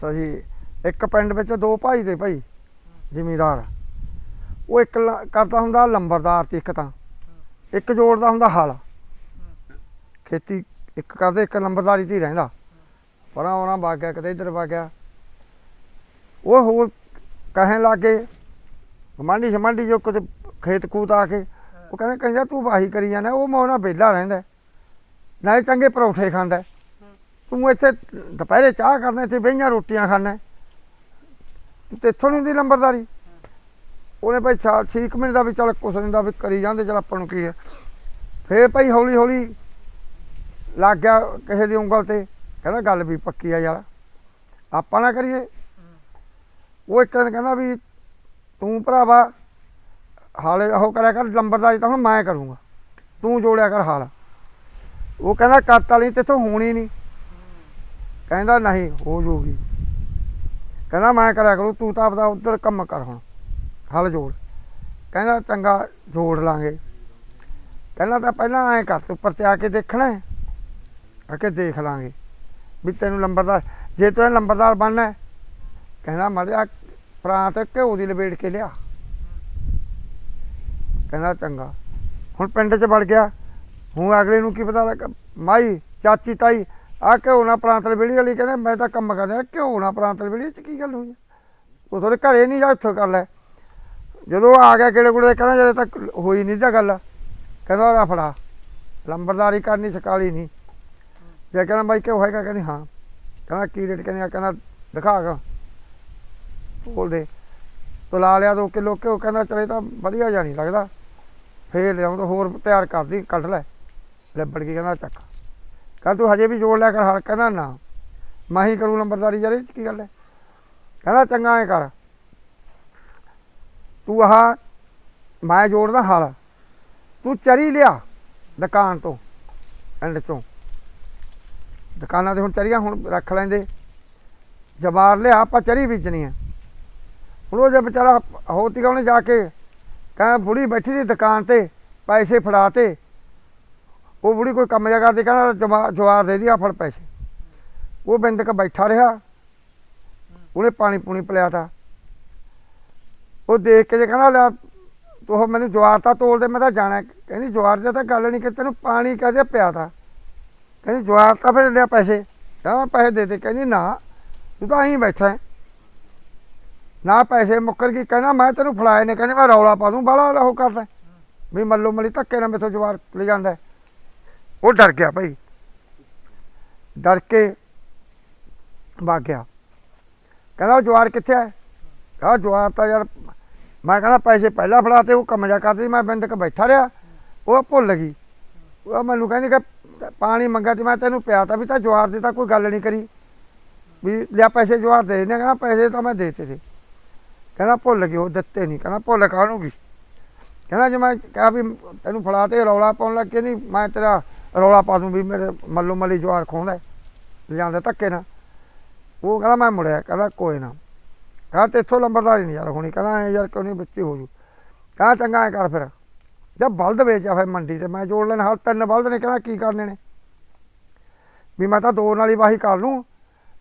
ਸਹੀ ਇੱਕ ਪਿੰਡ ਵਿੱਚ ਦੋ ਭਾਈ 'ਤੇ ਭਾਈ, ਜ਼ਿਮੀਦਾਰ। ਉਹ ਇੱਕ ਲ- ਕਰਦਾ ਹੁੰਦਾ ਲੰਬਰਦਾਰ ਤੇ ਇੱਕ ਤਾਂ। ਇੱਕ ਜੋੜਦਾ ਹੁੰਦਾ ਹਲ। ਖੇਤੀ ਇੱਕ ਕਰਦੇ, ਇੱਕ ਲੰਬਰਦਾਰੀ 'ਚ ਹੀ ਰਹਿੰਦਾ। ਪਰਾਂ ਉਹਨਾਂ ਵਗ ਗਿਆ, ਕਿਤੇ ਇੱਧਰ ਵਗ ਗਿਆ। ਉਹ ਹੋਰ ਕਹਿਣ ਲੱਗੇ ਗਮਾਂਡੀ ਸ਼ਮਾਂਡੀ ਜੋ ਕਿਤੇ ਖੇਤ ਖੂਤ ਆ ਕੇ, ਉਹ ਕਹਿੰਦੇ, ਕਹਿੰਦਾ ਤੂੰ ਵਾਹੀ ਕਰੀ ਜਾਂਦਾ, ਉਹ ਮੌਨਾ ਵਿਹਲਾ ਰਹਿੰਦਾ। ਨਾਲੇ ਚੰਗੇ ਪਰੌਠੇ ਖਾਂਦਾ। ਤੂੰ ਇੱਥੇ ਦੁਪਹਿਰੇ ਚਾਹ ਕਰਨਾ, ਇੱਥੇ ਬਈਆਂ ਰੋਟੀਆਂ ਖਾਣਾ। ਤੇ ਇੱਥੋਂ ਨਹੀਂ ਦੀ ਲੰਬਰਦਾਰੀ ਉਹਨੇ ਭਾਈ ਸਾਲ ਛੇ ਕੁ ਮਹੀਨੇ ਦਾ ਵੀ ਚੱਲ ਕੁਛ ਨਹੀਂ ਦਾ ਵੀ ਕਰੀ ਜਾਂਦੇ, ਚਲ ਆਪਾਂ ਨੂੰ ਕੀ ਹੈ ਫੇਰ ਭਾਈ ਹੌਲੀ ਹੌਲੀ ਲੱਗ ਗਿਆ ਕਿਸੇ ਦੀ ਉਂਗਲ ਤੇ, ਕਹਿੰਦਾ ਗੱਲ ਵੀ ਪੱਕੀ ਆ ਯਾਰ, ਆਪਾਂ ਨਾ ਕਰੀਏ। ਉਹ ਇੱਕ ਦਿਨ ਕਹਿੰਦਾ ਵੀ ਤੂੰ ਭਰਾਵਾ, ਹਾਲੇ ਉਹ ਕਰਿਆ ਕਰ ਲੰਬਰਦਾਰੀ ਤਾਂ ਹੁਣ ਮੈਂ ਕਰੂੰਗਾ। ਤੂੰ ਜੋੜਿਆ ਕਰ ਹਾਲ। ਉਹ ਕਹਿੰਦਾ ਕੱਤ ਵਾਲੀ ਤੇਥੋਂ ਹੋਣੀ ਨਹੀਂ ਕਹਿੰਦਾ ਨਹੀਂ ਹੋ ਜੂਗੀ। ਕਹਿੰਦਾ ਮੈਂ ਕਰਿਆ ਕਰੂ ਤੂੰ ਤਾਂ ਆਪਦਾ ਉਧਰ ਕੰਮ ਕਰ ਹੁਣ ਹਲ ਜੋੜ। ਕਹਿੰਦਾ ਚੰਗਾ ਜੋੜ ਲਾਂਗੇ। ਕਹਿੰਦਾ ਤਾਂ ਪਹਿਲਾਂ ਐਂ ਕਰ ਤੂੰ ਉੱਪਰ ਤੇ ਆ ਕੇ ਦੇਖਣਾ ਆ ਕੇ ਦੇਖ ਲਾਂਗੇ। ਵੀ ਤੈਨੂੰ ਲੰਬਰਦਾਰ ਜੇ ਤੂੰ ਲੰਬਰਦਾਰ ਬਣਨਾ ਹੈ, ਕਹਿੰਦਾ ਮਰਿਆ ਤੇ ਘਿਓ ਦੀ ਲਪੇਟ ਕੇ ਲਿਆ। ਕਹਿੰਦਾ ਚੰਗਾ। ਹੁਣ ਪਿੰਡ 'ਚ ਵੜ ਗਿਆ ਹੁਣ ਅਗਲੇ ਨੂੰ ਕੀ ਪਤਾ ਲੱਗਾ ਮਾਈ ਚਾਚੀ ਤਾਈ ਆ ਘਿਓ ਨਾ ਪ੍ਰਾਂਤ ਲਪੇੜੀ ਵਾਲੀ ਕਹਿੰਦੇ, ਮੈਂ ਤਾਂ ਕੰਮ ਕਰਦਾ, ਘਿਓ ਨਾ ਪ੍ਰਾਂਤਲ ਲਪੇੜੀ ਚ ਕੀ ਗੱਲ ਹੋਈ? ਉਹ ਥੋੜੇ ਘਰੇ ਨਹੀਂ ਜਾ ਇੱਥੋਂ ਕਰ ਲੈ ਜਦੋਂ ਆ ਗਿਆ ਕਿਹੜੇ ਕੁੜੇ, ਕਹਿੰਦਾ ਜਦੋਂ ਤੱਕ ਹੋਈ ਨਹੀਂ ਤਾਂ ਗੱਲ। ਕਹਿੰਦਾ ਉਹ ਫੜਾ। ਲੰਬਰਦਾਰੀ ਕਰਨੀ, ਸਕਾਲੀ ਨਹੀਂ। ਜੇ ਕਹਿੰਦਾ ਬਾਈ ਕਿਉਂ ਹੈਗਾ, ਕਹਿੰਦੀ ਹਾਂ। ਕਹਿੰਦਾ ਕੀ ਰੇਟ ਕਹਿੰਦੀ ਕਹਿੰਦਾ ਦਿਖਾ ਗਾ। ਬੋਲ ਦੇ। ਤੁਲਾ ਲਿਆ 2 ਕਿਲੋ ਘਿਓ, ਕਹਿੰਦਾ ਚਲੇ ਤਾਂ ਵਧੀਆ ਜਾ ਨਹੀਂ ਲੱਗਦਾ। ਫੇਰ ਲਿਆਉਂ ਤਾਂ ਹੋਰ ਤਿਆਰ ਕਰਦੀ, ਕੱਢ ਲੈ। ਲੱਭੜ ਕੇ ਕਹਿੰਦਾ ਚੱਕ। ਕਹਿੰਦਾ ਤੂੰ ਹਜੇ ਵੀ ਜੋੜ ਲਿਆ ਕਰ, ਹਰ ਕਹਿੰਦਾ ਨਾ। ਮੈਂ ਹੀ ਕਰੂ ਨੰਬਰਦਾਰੀ ਯਾਰ, ਇਹ 'ਚ ਕੀ ਗੱਲ ਹੈ? ਕਹਿੰਦਾ ਚੰਗਾ ਐ ਕਰ। ਤੂੰ ਆਹ, ਮੈਂ ਜੋੜਦਾ ਹਲ। ਤੂੰ ਚਰੀ ਲਿਆ ਦੁਕਾਨ ਤੋਂ ਐਂਡ ਚੋਂ। ਦੁਕਾਨਾਂ ਤੇ ਹੁਣ ਚਰੀਆਂ ਹੁਣ ਰੱਖ ਲੈਂਦੇ। ਜਵਾਰ ਲਿਆ, ਆਪਾਂ ਚਰੀ ਬੀਜਣੀ ਹੈ। ਹੁਣ ਉਹ ਜੇ ਵਿਚਾਰਾ ਹੋਤੀਗਾ ਉਹਨੇ ਜਾ ਕੇ ਕਹਿੰਦਾ ਬੁੜੀ ਬੈਠੀ ਸੀ ਦੁਕਾਨ ਤੇ, ਪੈਸੇ ਫੜਾਤੇ ਉਹ ਬੁੜੀ ਕੋਈ ਕੰਮ ਜਾ ਕਰਦੀ, ਕਹਿੰਦਾ ਜਵਾ- ਜਵਾਰ ਦੇ ਦੀ ਆ, ਫੜ ਪੈਸੇ। ਉਹ ਬਿੰਦਕ ਬੈਠਾ ਰਿਹਾ। ਉਹਨੇ ਪਾਣੀ ਪੂਣੀ ਪਿਲਾਇਆ ਤਾ। ਉਹ ਦੇਖ ਕੇ ਜੇ ਕਹਿੰਦਾ, ਲੈ ਤੂੰ ਮੈਨੂੰ ਜਵਾਰ ਤਾਂ ਤੋਲ ਦੇ, ਮੈਂ ਤਾਂ ਜਾਣਾ। ਕਹਿੰਦੀ ਜਵਾਰ ਦੀ ਤਾਂ ਗੱਲ ਨਹੀਂ ਕਿ ਤੈਨੂੰ ਪਾਣੀ ਕਹਦੇ ਪਿਆ ਤਾ। ਕਹਿੰਦੀ ਜਵਾਰ ਤਾਂ ਫਿਰ ਲਿਆ ਪੈਸੇ। ਕਹਿੰਦਾ, ਮੈਂ ਪੈਸੇ ਦੇ ਦੇ। ਕਹਿੰਦੀ, ਨਾ, ਤੂੰ ਤਾਂ અહીં ਬੈਠਾ ਨਾ ਪੈਸੇ ਮੁੱਕਰ ਗਈ ਕਹਿੰਦਾ, ਮੈਂ ਤੈਨੂੰ ਫੜਾਏ ਨੇ। ਕਹਿੰਦੇ, ਮੈਂ ਰੌਲਾ ਪਾ ਦੂੰ ਬਾਲਾ ਉਹ ਕਰਦਾ। ਵੀ ਮੱਲੋ ਮਲੀ ਧੱਕੇ ਨਾਲ ਮੇਥੋਂ ਜਵਾਰ ਲੈ ਜਾਂਦਾ ਉਹ ਡਰ ਗਿਆ ਭਾਈ। ਡਰ ਕੇ ਭੱਗ ਗਿਆ। ਕਹਿੰਦਾ ਉਹ ਜਵਾਰ ਕਿੱਥੇ ਹੈ? ਕਹਾ ਜਵਾਰ ਤਾਂ ਯਾਰ ਮੈਂ ਕਹਿੰਦਾ ਪੈਸੇ ਪਹਿਲਾਂ ਫੜਾਤੇ ਉਹ ਕੰਮ ਜਾ ਕਰਦੀ ਮੈਂ ਬਿੰਦਕ ਬੈਠਾ ਰਿਹਾ। ਉਹ ਭੁੱਲ ਗਈ। ਉਹ ਮੈਨੂੰ ਕਹਿੰਦੀ ਕਿ ਪਾਣੀ ਮੰਗਾ ਤੇ ਮੈਂ ਤੈਨੂੰ ਪਿਆ ਤਾਂ ਵੀ ਤਾਂ ਜਵਾਰ ਦੀ ਤਾਂ ਕੋਈ ਗੱਲ ਨਹੀਂ ਕਰੀ। ਵੀ ਲਿਆ ਪੈਸੇ ਜਵਾਰ ਦੇ ਨੇ ਕਹਿੰਦਾ ਪੈਸੇ ਤਾਂ ਮੈਂ ਦੇਤੇ ਸੀ। ਕਹਿੰਦਾ ਭੁੱਲ ਗਈ, ਉਹ ਦਿੱਤੇ ਨਹੀਂ। ਕਹਿੰਦਾ ਭੁੱਲ ਕਾਹਨੂੰ ਗਈ? ਕਹਿੰਦਾ ਜੇ ਮੈਂ ਕਿਹਾ ਵੀ ਤੈਨੂੰ ਫੜਾ ਤੇ ਰੌਲਾ ਪਾਉਣ ਲੱਗ ਕੇ ਨਹੀਂ ਮੈਂ ਤੇਰਾ ਰੌਲਾ ਪਾ ਦੂੰ ਵੀ ਮੇਰੇ ਮੱਲੋ ਮੱਲੀ ਜਵਾਰ ਖੋਂਦਾ ਲਿਆਂਦਾ ਧੱਕੇ ਨਾਲ। ਉਹ ਕਹਿੰਦਾ, ਮੈਂ ਮੁੜਿਆ। ਕਹਿੰਦਾ, ਕੋਈ ਨਾ। ਕਹਿੰਦਾ ਤੇਥੋਂ ਲੰਬਰਦਾਰੀ ਨਹੀਂ ਯਾਰ ਹੋਣੀ। ਕਹਿੰਦਾ, ਐ ਯਾਰ ਕਿਉਂ ਨਹੀਂ ਬੱਚੀ ਹੋ ਜੂ। ਕਹਿੰਦਾ, ਚੰਗਾ, ਐ ਕਰ ਫਿਰ। ਜਦ ਬਲਦ ਵੇਚਿਆ ਫਿਰ ਮੰਡੀ ਤੇ। ਮੈਂ ਜੋੜ ਲੈਣਾ। ਹਰ ਤਿੰਨ ਬਲਦ ਨੇ ਕਹਿੰਦਾ, ਕੀ ਕਰਨੇ ਨੇ? ਵੀ ਮੈਂ ਤਾਂ ਦੋ ਨਾਲ ਹੀ ਵਾਹੀ ਕਰ ਲੂੰ।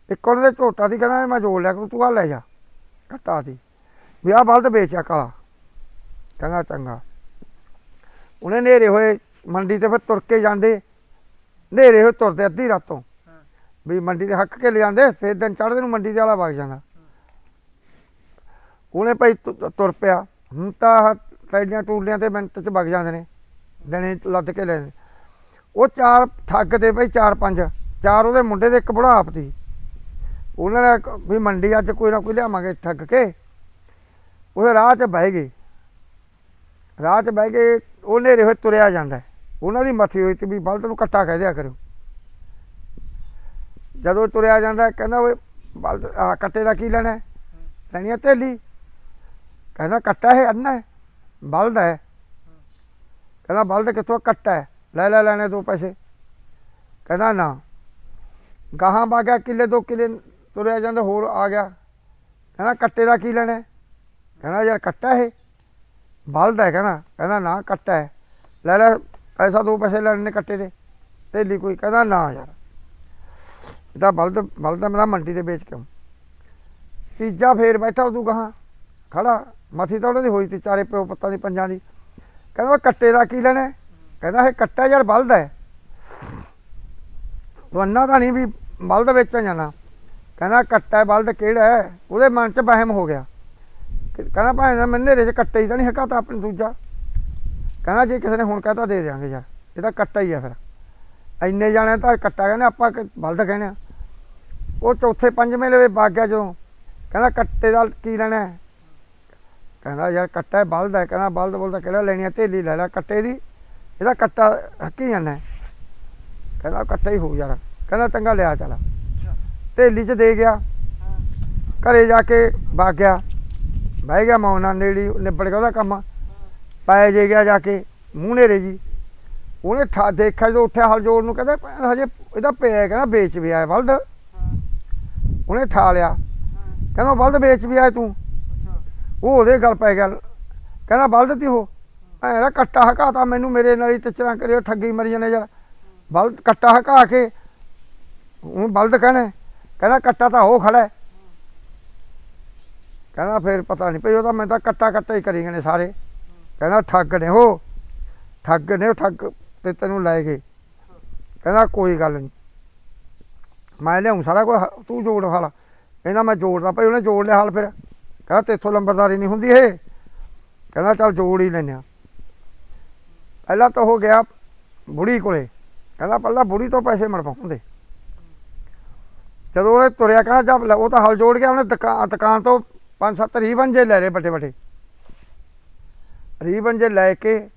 ਇੱਕ ਉਹਨਾਂ ਦੇ ਝੋਟਾ ਦੀ ਕਹਿੰਦਾ, ਮੈਂ ਜੋੜ ਲਿਆ ਕਰੂ, ਤੂੰ ਆ ਲੈ ਜਾ। ਘਟਾ ਦੀ ਵੀ ਆਹ ਬਲਦ ਵੇਚਿਆ ਕਾਲਾ। ਕਹਿੰਦਾ, ਚੰਗਾ। ਉਹਨੇ ਨੇਰੇ ਹੋਏ। ਮੰਡੀ ਤੇ ਫਿਰ ਤੁਰ ਕੇ ਜਾਂਦੇ। ਨੇਰੇ ਹੋਏ ਤੁਰਦੇ ਅੱਧੀ ਰਾਤੋਂ। ਵੀ ਮੰਡੀ ਦੇ ਹੱਕ ਕੇ ਲਿਆਂਦੇ ਫਿਰ ਦਿਨ ਚੜ੍ਹਦੇ ਨੂੰ ਮੰਡੀ ਦੇ ਵਾਲਾ ਵਗ ਜਾਂਦਾ। ਉਹਨੇ ਭਾਈ ਤੁਰ ਪਿਆ। ਹੁਣ ਤਾਂ ਆਹ ਟਰੈਲੀਆਂ ਟੂਲੀਆਂ ਤੇ ਮਿੰਟ ਚ ਵਗ ਜਾਂਦੇ ਨੇ। ਦਿਨੇ ਲੱਦ ਕੇ ਲੈ। ਉਹ ਚਾਰ ਠੱਗ ਤੇ ਭਾਈ ਚਾਰ ਪੰਜ। ਚਾਰ ਉਹਦੇ ਮੁੰਡੇ ਦੇ ਇੱਕ ਬੁੜਾਪ ਸੀ ਉਹਨਾਂ ਨੇ ਵੀ ਮੰਡੀ ਅੱਜ ਕੋਈ ਨਾ ਕੋਈ ਲਿਆਵਾਂਗੇ ਠੱਗ ਕੇ। ਉਹਦੇ ਰਾਹ 'ਚ ਬਹਿ ਗਏ। ਰਾਹ 'ਚ ਬਹਿ ਕੇ ਉਹ ਨੇਰੇ ਹੋਏ ਤੁਰਿਆ ਜਾਂਦਾ। ਹੈ। ਉਹਨਾਂ ਦੀ ਮੱਥੀ ਹੋਈ ਤੇ ਵੀ ਬਲਦ ਨੂੰ ਕੱਟਾ ਕਹਿ ਦਿਆ ਕਰੋ ਜਦੋਂ ਤੁਰਿਆ ਜਾਂਦਾ, ਕਹਿੰਦਾ ਓਏ, ਬਲਦ ਆ ਕੱਟੇ ਦਾ ਕੀ ਲੈਣਾ ਲੈਣੀ ਹੈ ਤੇਲੀ। ਕਹਿੰਦਾ, ਕੱਟਾ ਹੈ ਅੰਨਾ ਹੈ, ਬਲਦ ਹੈ। ਕਹਿੰਦਾ, ਬਲਦ ਕਿੱਥੋਂ ਕੱਟਾ ਹੈ? ਲੈ ਲੈ, ਲੈਣੇ ਦੋ ਪੈਸੇ। ਕਹਿੰਦਾ, ਨਾ। ਗਾਹਾਂ ਬਾਗਿਆ ਕਿੱਲੇ ਦੋ ਕਿੱਲੇ ਤੁਰਿਆ ਜਾਂਦਾ, ਹੋਰ ਆ ਗਿਆ। ਕਹਿੰਦਾ, ਕੱਟੇ ਦਾ ਕੀ ਲੈਣਾ ਕਹਿੰਦਾ, ਯਾਰ ਕੱਟਾ ਹੈ ਬਲਦ ਹੈ। ਕਹਿੰਦਾ ਕਹਿੰਦਾ, ਨਾ, ਕੱਟਾ ਹੈ। ਲੈ ਲੈ ਐਸਾ ਦੋ ਪੈਸੇ ਲੈਣੇ ਨੇ ਕੱਟੇ ਦੇ। ਤੇਲੀ ਕੋਈ ਕਹਿੰਦਾ, ਨਾ ਯਾਰ। ਇਹ ਤਾਂ ਬਲਦ ਬਲਦ ਮੈਂ ਮੰਡੀ ਤੇ ਵੇਚ ਕੇ ਆਊਂ। ਤੀਜਾ ਫੇਰ ਬੈਠਾ ਉਦੋਂ ਗਾਹਾਂ, ਖੜਾ। ਮਸੀ ਤਾਂ ਉਹਨਾਂ ਦੀ ਹੋਈ ਸੀ, ਚਾਰੇ ਪਿਓ ਪੁੱਤਾਂ ਦੀ, ਪੰਜਾਂ ਦੀ। ਕਹਿੰਦਾ, ਉਹ ਕੱਟੇ ਦਾ ਕੀ ਲੈਣਾ? ਹੈ? ਕਹਿੰਦਾ, ਇਹ ਕੱਟਾ ਯਾਰ ਬਲਦ ਹੈ। ਤੂੰ ਅੰਨਾ ਤਾਂ ਨਹੀਂ ਵੀ ਬਲਦ ਵੇਚਣ ਜਾਣਾ। ਕਹਿੰਦਾ, ਕੱਟਾ ਬਲਦ ਕਿਹੜਾ ਹੈ? ਉਹਦੇ ਮਨ 'ਚ ਵਹਿਮ ਹੋ ਗਿਆ। ਕਿ- ਕਹਿੰਦਾ, ਭਾਵੇਂ ਦਾ ਮੈਂ ਨੇਰੇ 'ਚ ਕੱਟੇ ਹੀ ਤਾਂ ਨਹੀਂ ਹੈਗਾ, ਤਾਂ ਆਪਣਾ ਦੂਜਾ। ਕਹਿੰਦਾ ਜੇ ਕਿਸੇ ਨੇ ਹੁਣ ਕਹਤਾ ਦੇ ਦਿਆਂਗੇ ਯਾਰ, ਇਹ ਤਾਂ ਕੱਟਾ ਹੀ ਆ ਫਿਰ। ਇੰਨੇ ਜਾਣੇ ਤਾਂ ਕੱਟਾ ਕਹਿੰਦੇ ਆਪਾਂ ਬਲਦ ਕਹਿੰਦੇ ਆ। ਉਹ ਚੌਥੇ ਪੰਜਵੇਂ ਲਵੇ ਵਗ ਗਿਆ ਜਦੋਂ, ਕਹਿੰਦਾ ਕੱਟੇ ਦਾ ਕੀ ਲੈਣਾ ਕਹਿੰਦਾ ਯਾਰ ਕੱਟਾ ਬਲਦ ਹੈ, ਕਹਿੰਦਾ ਬਲਦ ਬੋਲਦਾ ਕਿਹੜਾ ਲੈਣੀ ਆ ਢੇਲੀ ਲੈ ਲੈ ਕੱਟੇ ਦੀ, ਇਹਦਾ ਕੱਟਾ ਹੱਕੀ ਜਾਂਦਾ ਹੈ। ਕਹਿੰਦਾ ਕੱਟਾ ਹੀ ਹੋ ਯਾਰ, ਕਹਿੰਦਾ ਚੰਗਾ ਲਿਆ ਚੱਲ। ਢੇਲੀ 'ਚ ਦੇ ਗਿਆ, ਘਰੇ ਜਾ ਕੇ ਵਗ ਗਿਆ, ਬਹਿ ਗਿਆ ਮੌਨਾ ਨੇੜੀ, ਨਿਬੜ ਗਿਆ ਉਹਦਾ ਕੰਮ। ਪੈ ਜੇ ਗਿਆ ਜਾ ਕੇ, ਮੂੰਹ ਨੇਰੇ ਜੀ। ਉਹਨੇ ਠਾ, ਦੇਖਿਆ ਜਦੋਂ ਉੱਠਿਆ ਹਲ ਜੋੜ ਨੂੰ, ਕਹਿੰਦਾ ਭੈਣ, ਹਜੇ ਇਹਦਾ ਪਿਆ ਕਹਿੰਦਾ ਵੇਚ ਵੀ ਆਇਆ ਬਲਦ ਉਹਨੇ ਠਾ ਲਿਆ। ਕਹਿੰਦਾ ਬਲਦ ਵੇਚ ਵੀ ਆਇਆ ਤੂੰ। ਉਹ ਉਹਦੇ ਗੱਲ ਪੈ ਗਿਆ। ਕਹਿੰਦਾ ਬਲਦ ਤੀ ਹੋ ਐਂ ਦਾ ਕੱਟਾ ਹਕਾਤਾ ਮੈਨੂੰ, ਮੇਰੇ ਨਾਲ ਹੀ ਟਿਚਰਾਂ ਕਰਿਓ, ਠੱਗੀ ਮਰੀ ਜਾਂਦੇ ਯਾਰ ਬਲਦ ਕੱਟਾ ਹਕਾ ਕੇ ਉਹ ਬਲਦ ਕਹਿੰਦਾ ਕਹਿੰਦਾ ਕੱਟਾ ਤਾਂ ਉਹ ਖੜਾ ਕਹਿੰਦਾ ਫਿਰ ਪਤਾ ਨਹੀਂ ਭਈ ਉਹਦਾ ਮੈਂ ਤਾਂ ਕੱਟਾ ਕੱਟਾ ਹੀ ਕਰੀ ਗਏ ਨੇ ਸਾਰੇ। ਕਹਿੰਦਾ ਠੱਗ ਨੇ ਉਹ, ਠੱਗ ਨੇ ਉਹ ਠੱਗ ਤੇ ਤੈਨੂੰ ਲੈ ਗਏ। ਕਹਿੰਦਾ ਕੋਈ ਗੱਲ ਨਹੀਂ। ਮੈਂ ਲਿਆਉਂ ਸਾਰਾ ਕੁਝ ਤੂੰ ਜੋੜ ਹਾਲ ਕਹਿੰਦਾ ਮੈਂ ਜੋੜਦਾ ਭਾਈ, ਉਹਨੇ ਜੋੜ ਲਿਆ ਹਾਲ ਫਿਰ। ਕਹਿੰਦਾ ਤੇਥੋਂ ਲੰਬਰਦਾਰੀ ਨਹੀਂ ਹੁੰਦੀ ਇਹ। ਕਹਿੰਦਾ ਚੱਲ ਜੋੜ ਹੀ ਲੈਨੇ ਆ ਪਹਿਲਾਂ ਤਾਂ ਹੋ ਗਿਆ ਬੁੜੀ ਕੋਲੇ। ਕਹਿੰਦਾ ਪਹਿਲਾਂ ਬੁੜੀ ਤੋਂ ਪੈਸੇ ਮੜ ਮੜਵਾਉਂਦੇ ਜਦੋਂ ਉਹਨੇ ਤੁਰਿਆ, ਕਹਿੰਦਾ ਜਦ ਉਹ ਤਾਂ ਹਲ ਜੋੜ ਗਿਆ, ਉਹਨੇ ਦੁਕਾਨ ਦੁਕਾਨ ਤੋਂ ਪੰਜ ਸੱਤ ਰੀਬਨ ਜੇ ਲੈ ਲਏ ਵੱਡੇ ਵੱਡੇ ਰੀਬਨ ਜੇ ਲੈ ਕੇ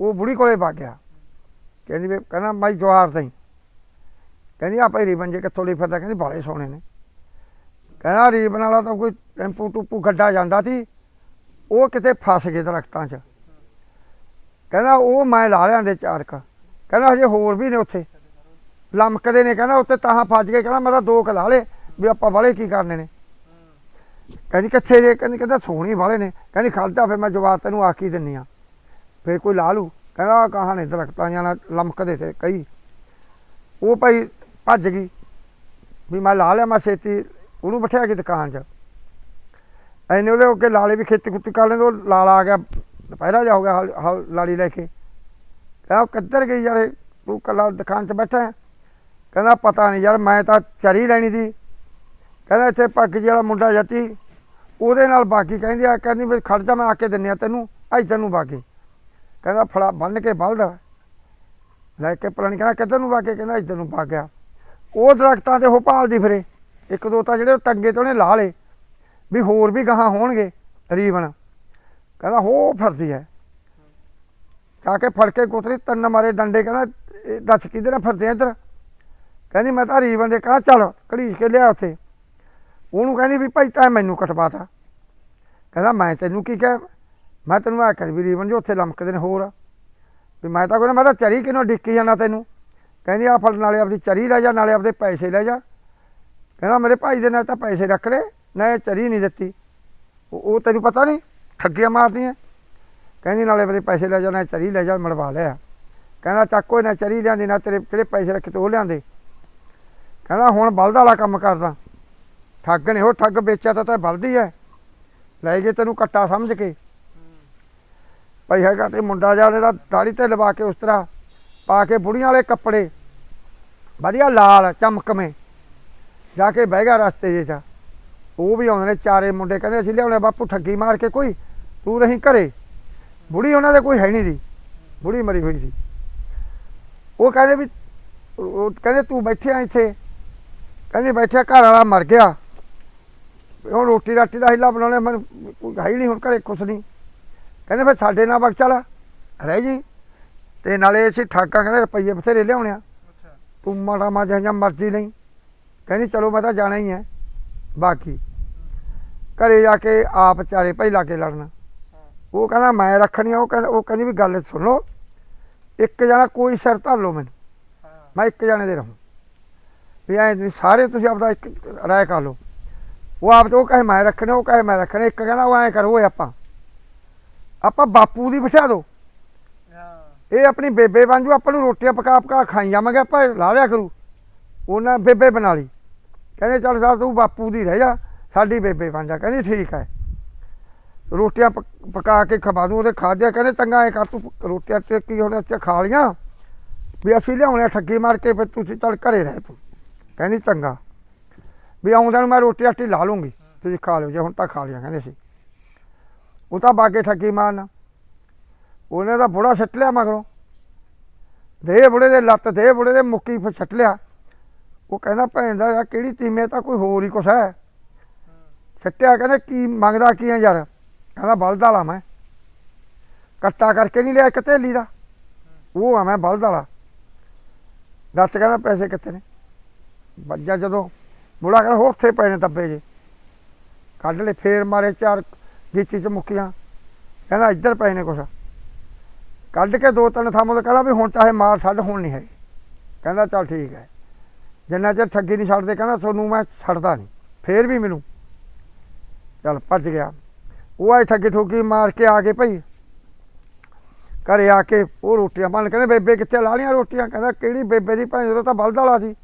ਉਹ ਬੁੜੀ ਕੋਲੇ ਵਗ ਗਿਆ। ਕਹਿੰਦੀ ਵੀ ਕਹਿੰਦਾ, ਮਾਈ ਜਵਾਰ ਤਈ। ਕਹਿੰਦੀ ਆ ਰੀਬਨ ਜੇ ਕਿੱਥੋਂ ਲਈ ਫਿਰਦਾ? ਕਹਿੰਦੀ, ਬਾਲੇ ਸੋਹਣੇ ਨੇ। ਕਹਿੰਦਾ, ਰੀਬਨ ਵਾਲਾ ਤਾਂ ਕੋਈ ਟੈਂਪੂ ਟੂਪੂ ਗੱਡਾ ਜਾਂਦਾ ਸੀ। ਉਹ ਕਿਤੇ ਫਸ ਗਏ ਦਰਖਤਾਂ 'ਚ। ਕਹਿੰਦਾ, ਉਹ ਮੈਂ ਲਾ ਲਿਆਂਦੇ ਚਾਰ ਕ ਕਹਿੰਦਾ, ਹਜੇ ਹੋਰ ਵੀ ਨੇ ਉੱਥੇ। ਲਮਕਦੇ ਨੇ। ਕਹਿੰਦਾ ਉੱਤੇ ਤਾਂ ਫਸ ਗਏ। ਕਹਿੰਦਾ, ਮੈਂ ਤਾਂ ਦੋ ਕ ਲਾ ਲੇ ਵੀ ਆਪਾਂ ਵਾਲੇ ਕੀ ਕਰਨੇ ਨੇ? ਕਹਿੰਦੀ ਕਿੱਥੇ ਜੇ, ਕਹਿੰਦੀ ਕਹਿੰਦਾ ਸੋਹਣੀ ਵਾਲੇ ਨੇ। ਕਹਿੰਦੀ ਖੜਦਾ, ਫਿਰ ਮੈਂ ਜਵਾਬ ਤੈਨੂੰ ਆਖੀ ਦਿੰਨੀ ਆ। ਫਿਰ ਕੋਈ ਲਾ ਲੂ ਕਹਿੰਦਾ, ਆਹ ਕਹਾਂ ਨੇ ਦਰਖਤਾਂ ਜਾਂ ਲਮਕਦੇ ਤੇ ਕਈ ਉਹ ਭਾਈ ਭੱਜ ਗਈ। ਵੀ ਮੈਂ ਲਾ ਲਿਆ, ਮੈਂ ਛੇਤੀ ਉਹਨੂੰ ਬਿਠਾਇਆ ਕਿ ਦੁਕਾਨ 'ਚ। ਐਨੇ ਉਹਦੇ ਅੱਗੇ ਲਾਲੇ ਵੀ ਖੇਤੀ ਖੁੱਤੀ ਕਰ ਲੈਂਦੇ, ਉਹ ਲਾਲਾ ਆ ਗਿਆ, ਦੁਪਹਿਰਾ ਜਾ ਹੋ ਗਿਆ, ਹਲ- ਹਲ- ਲਾੜੀ ਲੈ ਕੇ। ਕਹਿੰਦਾ, ਉਹ ਕਿੱਧਰ ਗਈ ਯਾਰ ਇਹ? ਤੂੰ ਕੱਲਾ ਦੁਕਾਨ 'ਚ ਬੈਠਾ ਕਹਿੰਦਾ, ਪਤਾ ਨਹੀਂ ਯਾਰ, ਮੈਂ ਤਾਂ ਚਰੀ ਲੈਣੀ ਸੀ। ਕਹਿੰਦਾ, ਇੱਥੇ ਪੱਗ ਜਿਹੜਾ ਮੁੰਡਾ ਜੱਤੀ ਉਹਦੇ ਨਾਲ ਬਾਕੀ ਕਹਿੰਦੀ ਆ, ਕਹਿੰਦੀ ਵੀ ਖੜ ਜਾ, ਮੈਂ ਆ ਕੇ ਦਿੰਨੀ ਆ ਤੈਨੂੰ ਇੱਧਰ ਨੂੰ ਬਾਕੀ ਕਹਿੰਦਾ ਫੜਾ ਬੰਨ ਕੇ ਬਲਦਾ। ਲੈ ਕੇ ਪਲਾਣੀ ਕਹਿੰਦਾ ਕਿੱਧਰ ਨੂੰ ਬਾਕੇ ਕਹਿੰਦਾ ਇੱਧਰ ਨੂੰ ਪਾ ਗਿਆ। ਉਹ ਦਰਖਤਾਂ ਤੇ ਉਹ ਭਾਲਦੀ ਫਿਰੇ। ਇੱਕ ਦੋ ਤਾਂ ਜਿਹੜੇ ਉਹ ਟੰਗੇ ਤੇ ਉਹਨੇ ਲਾ ਲਏ। ਵੀ ਹੋਰ ਵੀ ਗਾਹਾਂ ਹੋਣਗੇ ਰੀਬਨ ਕਹਿੰਦਾ ਹੋ ਫਿਰਦੀ ਹੈ ਕਾ ਕੇ ਫੜ ਕੇ ਕੁਤਰੀ ਤਿੰਨ ਮਾਰੇ ਡੰਡੇ, ਕਹਿੰਦਾ, ਇਹ ਦੱਸ ਕਿੱਧਰ ਫਿਰਦੇ ਇੱਧਰ? ਕਹਿੰਦੀ ਮੈਂ ਤਾਂ ਰੀਬਨ ਦੇ ਕਹਾ ਚੱਲ, ਘੜੀਸ ਕੇ ਲਿਆ ਉੱਥੇ। ਉਹਨੂੰ ਕਹਿੰਦੀ ਵੀ ਭਾਈ ਤਾਂ ਮੈਨੂੰ ਕਟਵਾਤਾ। ਕਹਿੰਦਾ ਮੈਂ ਤੈਨੂੰ ਕੀ ਕਹਿ? ਮੈਂ ਤੈਨੂੰ ਆ ਕਰ ਵੀ ਰੀਵਨ ਜੀ, ਉੱਥੇ ਲਮਕਦੇ ਨੇ ਹੋਰ। ਵੀ ਮੈਂ ਤਾਂ ਕਹਿੰਦਾ, ਮੈਂ ਤਾਂ ਚਰੀ ਕਿਨੂੰ ਡਿੱਕੀ ਜਾਂਦਾ ਤੈਨੂੰ। ਕਹਿੰਦੀ ਆ ਫੜ ਨਾਲੇ ਆਪਦੀ ਚਰੀ ਲੈ ਜਾ, ਨਾਲੇ ਆਪਦੇ ਪੈਸੇ ਲੈ ਜਾ। ਕਹਿੰਦਾ, ਮੇਰੇ ਭਾਈ ਦੇ ਨਾਲ ਤਾਂ ਪੈਸੇ ਰੱਖ ਲੈ, ਨਾ ਇਹ ਚਰੀ ਨਹੀਂ ਦਿੱਤੀ। ਉਹ ਉਹ ਤੈਨੂੰ ਪਤਾ ਨਹੀਂ, ਠੱਗੀਆਂ ਮਾਰਦੀਆਂ। ਕਹਿੰਦੀ, ਨਾਲੇ ਆਪਦੇ ਪੈਸੇ ਲੈ ਜਾ, ਨਾ ਚਰੀ ਲੈ ਜਾ ਮੜਵਾ ਲਿਆ ਕਹਿੰਦਾ, ਚੱਕੋ ਕੋਈ ਨਾ, ਚਰੀ ਲਿਆਂਦੀ, ਨਾ ਤੇਰੇ ਕਿਹੜੇ ਪੈਸੇ ਰੱਖੇ ਤੇ ਉਹ ਲਿਆਂਦੇ। ਕਹਿੰਦਾ, ਹੁਣ ਬਲਦ ਵਾਲਾ ਕੰਮ ਕਰਦਾ। ਠੱਗ ਨੇ ਉਹ ਠੱਗ ਵੇਚਿਆ ਤਾਂ ਤਾਂ ਬਲਦੀ ਹੈ ਲੈ ਗਏ ਤੈਨੂੰ ਕੱਟਾ ਸਮਝ ਕੇ। ਭਾਈ ਹੈਗਾ ਤੇ ਮੁੰਡਾ ਜਾ ਦਾ ਦਾੜੀ ਤੇ ਲਵਾ ਕੇ ਉਸ ਤਰ੍ਹਾਂ ਪਾ ਕੇ ਬੁੜੀਆਂ ਵਾਲੇ ਕੱਪੜੇ। ਵਧੀਆ ਲਾਲ ਚਮਕਵੇਂ ਜਾ ਕੇ ਬਹਿ ਗਿਆ ਰਸਤੇ ਜੇ ਚ ਉਹ ਵੀ ਆਉਂਦੇ ਨੇ ਚਾਰੇ ਮੁੰਡੇ, ਕਹਿੰਦੇ ਅਸੀਂ ਲਿਆਉਣੇ ਬਾਪੂ ਠੱਗੀ ਮਾਰ ਕੇ ਕੋਈ, ਤੂੰ ਰਹੀ ਘਰੇ। ਬੁੜੀ ਉਹਨਾਂ ਦੇ ਕੋਈ ਹੈ ਨਹੀਂ ਦੀ। ਬੁੜੀ ਮਰੀ ਹੋਈ ਸੀ। ਉਹ ਕਹਿੰਦੇ ਵੀ, ਉਹ ਕਹਿੰਦੇ ਤੂੰ ਬੈਠਿਆ ਇੱਥੇ। ਕਹਿੰਦੇ ਬੈਠਿਆ ਘਰ ਵਾਲਾ ਮਰ ਗਿਆ। ਹੁਣ ਰੋਟੀ ਰਾਟੀ ਦਾ ਹਿੱਲਾ ਬਣਾਉਣੇ ਮੈਨੂੰ ਕੋਈ ਹੈ ਹੀ ਨਹੀਂ ਹੁਣ ਘਰੇ ਕੁਛ ਨਹੀਂ। ਕਹਿੰਦੇ ਫਿਰ ਸਾਡੇ ਨਾਲ ਵਕ ਚੱਲ। ਰਹਿ ਜੀ ਤੇ ਨਾਲੇ ਅਸੀਂ ਠਾਕਾਂ ਕਹਿੰਦੇ ਰੁਪਈਏ ਬਥੇਰੇ ਲਿਆਉਣੇ ਆ। ਤੂੰ ਮਾੜਾ ਮਾ ਜਾਂ ਮਰਜ਼ੀ ਨਹੀਂ ਕਹਿੰਦੀ ਚਲੋ ਮੈਂ ਤਾਂ ਜਾਣਾ ਹੀ ਹੈ ਬਾਕੀ ਘਰੇ ਜਾ ਕੇ ਆਪ ਚਾਰੇ ਭਾਈ ਲਾ ਕੇ ਲੜਨਾ। ਉਹ ਕਹਿੰਦਾ ਮੈਂ ਰੱਖਣੀ ਉਹ ਕਹਿੰਦਾ ਉਹ ਕਹਿੰਦੀ ਵੀ ਗੱਲ ਸੁਣ। ਲਓ ਇੱਕ ਜਣਾ ਕੋਈ ਸਿਰ ਧਰ ਲਓ ਮੈਨੂੰ। ਮੈਂ ਇੱਕ ਜਣੇ ਦੇ ਰਹੂੰ। ਵੀ ਐ ਸਾਰੇ ਤੁਸੀਂ ਆਪਦਾ ਇੱਕ ਰਾਏ ਕਰ ਲਓ। ਉਹ ਆਪ ਉਹ ਕਹੇ ਮੈਂ ਰੱਖਣੇ ਉਹ ਕਹੇ ਮੈਂ ਰੱਖਣੇ। ਇੱਕ ਕਹਿੰਦਾ ਉਹ ਐ ਕਰੋ ਓਏ ਆਪਾਂ। ਆਪਾਂ ਬਾਪੂ ਦੀ ਬਿਠਾ ਦਿਓ ਇਹ ਆਪਣੀ ਬੇਬੇ ਬਣ ਜੂ ਆਪਾਂ ਨੂੰ ਰੋਟੀਆਂ ਪਕਾ ਪਕਾ ਖਾਈ ਜਾਵਾਂਗੇ ਆਪਾਂ ਲਾ ਦਿਆ ਕਰੂ। ਉਹਨਾਂ ਬੇਬੇ ਬਣਾ ਲਈ। ਕਹਿੰਦੇ ਚੱਲ ਸਾਹਿਬ ਤੂੰ ਬਾਪੂ ਦੀ ਰਹਿ ਜਾ ਸਾਡੀ ਬੇਬੇ ਪੰਜਾ ਕਹਿੰਦੀ ਠੀਕ ਹੈ। ਰੋਟੀਆਂ ਪਕ- ਕੇ ਖਵਾ ਦੂੰ ਉਹਦੇ ਖਾਦਿਆ ਕਹਿੰਦੇ ਚੰਗਾ ਐ ਕਰ ਤੂੰ ਰੋਟੀਆਂ ਤੇ ਕੀ ਹੁਣ ਅੱਛਾ ਖਾ ਲੀਆਂ ਵੀ ਅਸੀਂ ਲਿਆਉਣੇ ਠੱਗੀ ਮਾਰ ਕੇ ਫਿਰ ਤੁਸੀਂ ਚੱਲ ਘਰੇ ਰਹਿ ਤੂੰ। ਕਹਿੰਦੀ ਚੰਗਾ। ਵੀ ਆਉਂਦਿਆਂ ਨੂੰ ਮੈਂ ਰੋਟੀ ਆਟੀ ਲਾ ਲੂੰਗੀ, ਤੁਸੀਂ ਖਾ ਲਿਓ, ਜੇ ਹੁਣ ਤਾਂ ਖਾ ਲਿਆ, ਕਹਿੰਦੇ ਸੀ। ਉਹ ਤਾਂ ਬਾਗੇ ਠੱਗੀ ਮਾਰਨ। ਉਹਨੇ ਤਾਂ ਬੁੜਾ ਸੱਟ ਲਿਆ ਮਗਰੋਂ। ਦੇ ਬੁੜੇ ਦੇ ਲੱਤ, ਦੇ ਬੁੜੇ ਦੇ ਮੁੱਕੀ ਫਿਰ ਸੱਟ ਲਿਆ। ਉਹ ਕਹਿੰਦਾ, ਭੈਣ ਦਾ ਯਾਰ, ਕਿਹੜੀ ਤੀਮੇ ਤਾਂ ਕੋਈ ਹੋਰ ਹੀ ਕੁਛ ਹੈ। ਸੱਟਿਆ, ਕਹਿੰਦੇ, ਕੀ ਮੰਗਦਾ ਕੀ ਹੈ ਯਾਰ? ਕਹਿੰਦਾ, ਬਲਦ ਵਾਲਾ ਮੈਂ। ਕੱਟਾ ਕਰਕੇ ਨਹੀਂ ਲਿਆ ਇੱਕ ਥੈਲੀ ਦਾ। ਉਹ ਆ ਮੈਂ ਬਲਦ ਵਾਲਾ। ਦੱਸ ਕਹਿੰਦਾ, ਪੈਸੇ ਕਿੱਥੇ ਨੇ? ਵੱਜਾ ਜਦੋਂ ਬੁੜਾ ਕਹਿੰਦਾ ਹੋ ਉੱਥੇ ਪਏ ਨੇ ਦੱਬੇ ਜੇ। ਕੱਢ ਲੈ ਫੇਰ ਮਾਰੇ ਚਾਰ ਗੀਚੀ ਚ ਮੁੱਕੀਆਂ। ਕਹਿੰਦਾ ਇੱਧਰ ਪਏ ਨੇ ਕੁਛ। ਕੱਢ ਕੇ ਦੋ ਤਿੰਨ ਥਾਮੋਂ ਤੋਂ ਕਹਿੰਦਾ ਵੀ ਹੁਣ ਚਾਹੇ ਮਾਰ ਛੱਡ, ਹੁਣ ਨਹੀਂ ਹੈ। ਕਹਿੰਦਾ ਚੱਲ ਠੀਕ ਹੈ। ਜਿੰਨਾ ਚਿਰ ਠੱਗੀ ਨਹੀਂ ਛੱਡਦੇ, ਕਹਿੰਦਾ ਤੁਹਾਨੂੰ ਮੈਂ ਛੱਡਦਾ ਨਹੀਂ। ਫੇਰ ਵੀ ਮੈਨੂੰ ਚੱਲ ਭੱਜ ਗਿਆ। ਉਹ ਆਏ ਠੱਗੀ ਠੋਗੀ ਮਾਰ ਕੇ ਆ ਗਏ ਭਾਈ। ਘਰੇ ਆ ਕੇ ਉਹ ਰੋਟੀਆਂ ਬਣ ਕਹਿੰਦੇ ਬੇਬੇ ਕਿੱਥੇ ਲਾ ਲੀਆਂ ਰੋਟੀਆਂ। ਕਹਿੰਦਾ ਕਿਹੜੀ ਬੇਬੇ ਦੀ ਭਾਂ ਉਹ ਤਾਂ ਬਲਦ ਵਾਲਾ ਸੀ।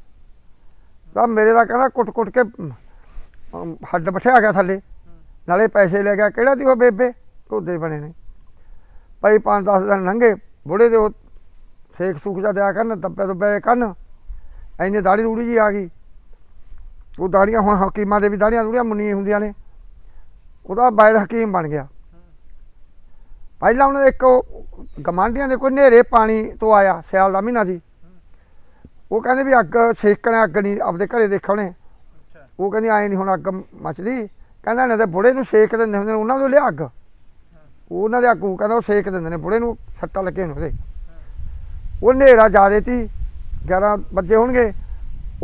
ਤਾਂ ਮੇਰੇ ਦਾ ਕਹਿੰਦਾ ਕੁੱਟ ਕੁੱਟ ਕੇ ਅਮ, ਹੱਡ ਬਿਠਿਆ ਗਿਆ ਥੱਲੇ ਨਾਲੇ ਪੈਸੇ ਲੈ ਗਿਆ। ਕਿਹੜਾ ਦੀ ਉਹ ਬੇਬੇ? ਢੋਦੇ ਬਣੇ ਨੇ। ਭਾਈ 5-10 ਦਿਨ ਲੰਘੇ। ਬੁੜੇ ਦੇ ਉਹ ਸੇਖ ਸੂਕ ਜਾ ਦਿਆ ਕਰਨ ਦੱਬੇ ਦੁੱਬੇ ਕਰਨ। ਐਨੇ ਦਾੜੀ ਰੂੜੀ ਜੀ ਆ ਗਈ। ਉਹ ਦਾੜੀਆਂ ਹੁਣ ਹਕੀਮਾਂ ਦੇ ਵੀ ਦਾੜੀਆਂ ਰੂੜੀਆਂ ਮੁੰਨੀਆਂ ਹੁੰਦੀਆਂ ਨੇ। ਉਹਦਾ ਬਾਇਦ ਹਕੀਮ ਬਣ ਗਿਆ। ਪਹਿਲਾਂ ਉਹਨੇ ਇੱਕ ਗਮਾਂਡੀਆਂ ਦੇ ਕੋਈ ਨੇਰੇ ਪਾਣੀ ਤੋਂ ਆਇਆ ਸਿਆਲ ਦਾ ਮਹੀਨਾ ਸੀ। ਉਹ ਕਹਿੰਦੇ ਵੀ ਅੱਗ ਸੇਕਣਾ ਅੱਗ ਨਹੀਂ ਆਪਦੇ ਘਰੇ ਦੇਖਣੇ। ਅੱਛਾ। ਉਹ ਕਹਿੰਦੀ ਆਏ ਨਹੀਂ ਹੁਣ ਅੱਗ ਮਚਦੀ। ਕਹਿੰਦਾ ਇਹਨਾਂ ਦੇ ਬੁੜੇ ਨੂੰ ਸੇਕ ਦਿੰਦੇ ਹੁੰਦੇ ਨੇ ਉਹਨਾਂ ਨੂੰ ਲਿਆ ਅੱਗ। ਉਹ ਉਹਨਾਂ ਦੇ ਆਗੂ ਕਹਿੰਦਾ ਉਹ ਸੇਕ ਦਿੰਦੇ ਨੇ ਬੁੜੇ ਨੂੰ ਸੱਟਾਂ ਲੱਗੇ ਨੇ ਉਹਦੇ। ਉਹ ਹਨੇਰਾ ਜ਼ਿਆਦੇ ਤੀ 11 ਵਜੇ ਹੋਣਗੇ।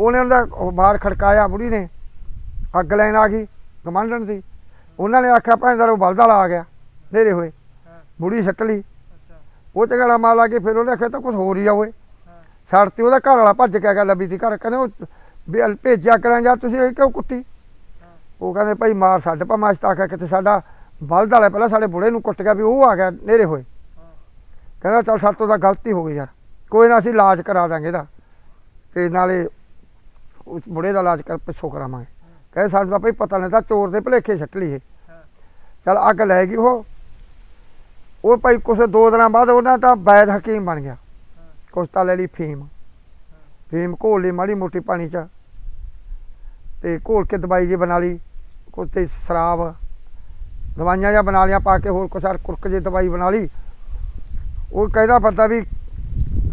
ਉਹਨੇ ਉਹਦਾ ਉਹ ਬਾਹਰ ਖੜਕਾਇਆ ਬੁੜੀ ਨੇ। ਅੱਗ ਲੈਣ ਆ ਗਈ ਗਮਾਂਡਣ ਸੀ ਉਹਨਾਂ ਨੇ ਆਖਿਆ ਭੈਣ ਉਹ ਬਲਦ ਵਾਲਾ ਆ ਗਿਆ ਹਨੇਰੇ ਹੋਏ। ਬੁੜੀ ਸੱਟ ਲਈ। ਉਹ ਝਗੜਾ ਮਾਰ ਲਾ ਕੇ ਫਿਰ ਉਹਨੇ ਆਖਿਆ ਤਾਂ ਕੁਝ ਹੋਰ ਹੀ ਆ ਓਏ। ਛੱਡ ਤੇ, ਉਹਦਾ ਘਰ ਵਾਲਾ ਭੱਜ ਕੇ ਆ ਗਿਆ ਲੱਭੀ ਸੀ ਘਰ, ਕਹਿੰਦੇ ਉਹ ਵੀ ਭੇਜਿਆ ਕਰਾਂ ਯਾਰ ਤੁਸੀਂ ਇਹ ਕਿਉਂ ਕੁੱਟੀ? ਉਹ ਕਹਿੰਦੇ ਭਾਈ ਮਾਰ ਛੱਡ ਪਾ ਮੈਂ ਤਾਂ ਆਖਿਆ ਕਿਤੇ ਸਾਡਾ ਬਲਦ ਵਾਲਾ ਪਹਿਲਾਂ ਸਾਡੇ ਬੁੜੇ ਨੂੰ ਕੁੱਟ ਗਿਆ ਵੀ ਉਹ ਆ ਗਿਆ ਨੇਰੇ ਹੋਏ। ਕਹਿੰਦਾ ਚੱਲ ਸਾਡੇ ਤੋਂ ਤਾਂ ਗਲਤੀ ਹੋ ਗਈ ਯਾਰ, ਕੋਈ ਨਾ ਅਸੀਂ ਇਲਾਜ ਕਰਾ ਦਾਂਗੇ ਇਹਦਾ। ਤੇ ਨਾਲੇ ਉਸ ਬੁੜੇ ਦਾ ਇਲਾਜ ਕਰ, ਪਿੱਛੋਂ ਕਰਾਵਾਂਗੇ। ਕਹਿੰਦੇ ਸਾਨੂੰ ਤਾਂ ਭਾਈ ਪਤਾ ਨਹੀਂ ਤਾਂ ਚੋਰ ਦੇ ਭਲੇਖੇ ਛੱਟ ਲਈ ਚੱਲ ਅੱਗ ਲੈ ਗਈ ਉਹ। ਉਹ ਭਾਈ ਕੁਛ ਦੋ ਦਿਨਾਂ ਬਾਅਦ ਉਹਨਾਂ ਤਾਂ ਵੈਦ ਹਕੀਮ ਬਣ ਗਿਆ। ਕੁਛ ਤਾਂ ਲੈ ਲਈ ਫੀਮ। ਫੀਮ ਘੋਲ ਲਈ, ਮਾੜੀ ਮੋਟੀ ਪਾਣੀ ਚ। ਤੇ ਘੋਲ ਕੇ ਦਵਾਈ ਜੀ ਬਣਾ ਲਈ ਕੁਛ ਤੇ ਸ਼ਰਾਬ। ਦਵਾਈਆਂ ਜਾਂ ਬਣਾ ਲਿਆ ਪਾ ਕੇ ਹੋਰ ਕੁਛ ਹਰ ਕੁਰਕ ਜੇ ਦਵਾਈ ਬਣਾ ਲਈ। ਉਹ ਕਹਿੰਦਾ ਪਤਾ ਵੀ